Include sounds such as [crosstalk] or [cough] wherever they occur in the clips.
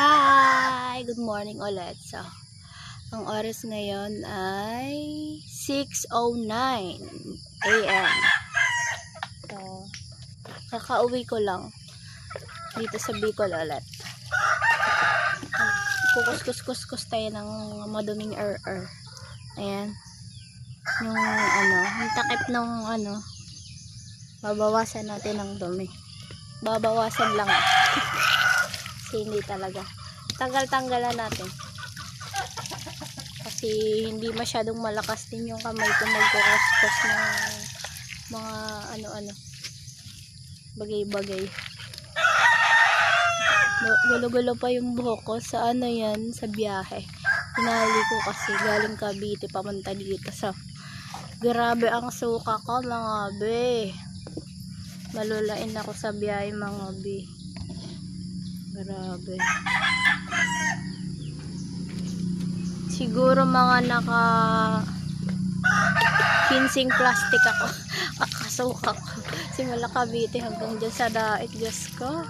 Hi! Good morning ulit. So, ang oras ngayon ay 6.09 a.m. So, kakauwi ko lang dito sa Bicol ulit. Kukus-kus-kus-kus tayo ng maduming er-er. Ayan. Yung ano, yung takip ng ano, babawasan natin ng dumi. Babawasan lang. [laughs] Hindi talaga. Tanggal-tanggalan natin. Kasi hindi masyadong malakas din yung kamay ko magkukuskus ng mga ano-ano bagay-bagay. Gu- Gulo-gulo pa yung buhok ko sa ano yan, sa biyahe. Pinali ko kasi galing Cavite papunta dito sa Grabe ang suka ko mga be. Malulain ako sa biyahe mga be. Grabe. Siguro mga naka 15 plastic ako. [laughs] Akasuka ko. Simula Cavite hanggang dyan sa daet. Diyos ko.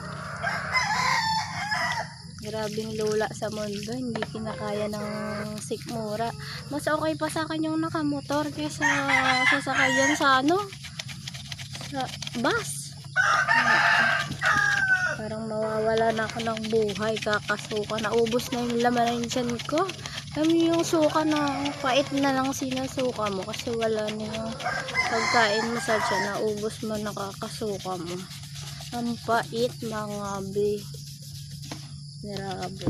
Grabing lula sa mundo. Hindi kinakaya ng sikmura. Mas okay pa sa akin yung nakamotor kaysa sasakayan sa ano? Sa bus. Parang mawawala na ako ng buhay. Kakasuka. Naubos na yung laman ng tiyan ko. Kami yung suka na pait na lang sinasuka mo kasi wala na yung pagkain mo sa tiyan. Naubos mo nakakasuka mo. Ang pait mga be. Grabe.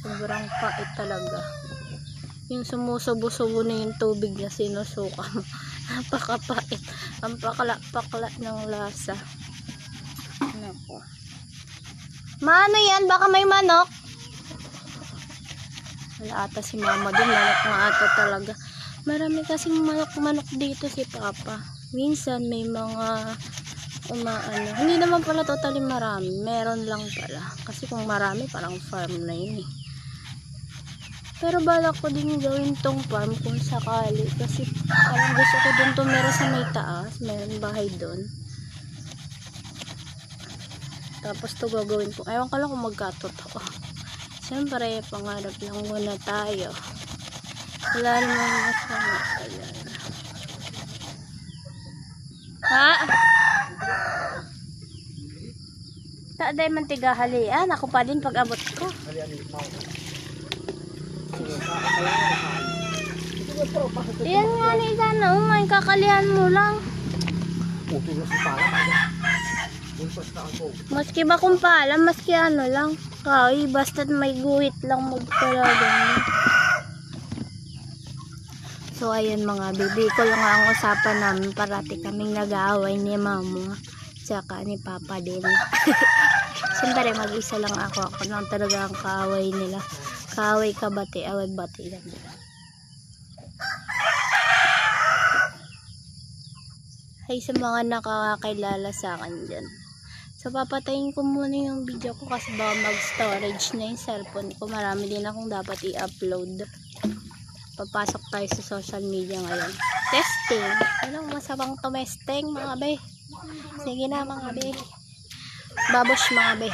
Sobrang pait talaga. Yung sumusubo-subo na yung tubig na sinusuka mo. [laughs] Napakapait. Ang pakla-pakla ng lasa. Nako. Maano yan? Baka may manok. Wala ata si mama dun. Manok nga ata talaga. Marami kasing manok-manok dito si papa. Minsan may mga umaano. Hindi naman pala totally marami. Meron lang pala. Kasi kung marami, parang farm na yun eh. Pero balak ko din gawin tong farm kung sakali. Kasi parang gusto ko dun tumira sa may taas. Meron bahay dun. Tapos to gagawin ko. Ewan ko lang kung magkatotoo. Siyempre, pangarap lang muna tayo. Wala naman masama. Ayan. Ha? Taaday man tigahalian. Ako pa din pag abot ko. Yan nga ni sana. My, kakalihan mo lang. Maski ba kung paalam, maski ano lang. Kaya basta't may guhit lang magpalagan. So, ayun mga bibi ko lang ang usapan namin. Parati kaming nag-aaway ni mama. Tsaka ni papa din. [laughs] Siyempre, mag-isa lang ako. Ako lang talaga ang kaaway nila. Kaaway ka bati, away bati lang nila. Hay sa mga nakakakilala sa akin dyan. So, papatayin ko muna yung video ko kasi baka mag-storage na yung cellphone ko. Marami din akong dapat i-upload. Papasok tayo sa social media ngayon. Testing. Anong masabang tumesting mga be? Sige na mga be. Babosh mga be.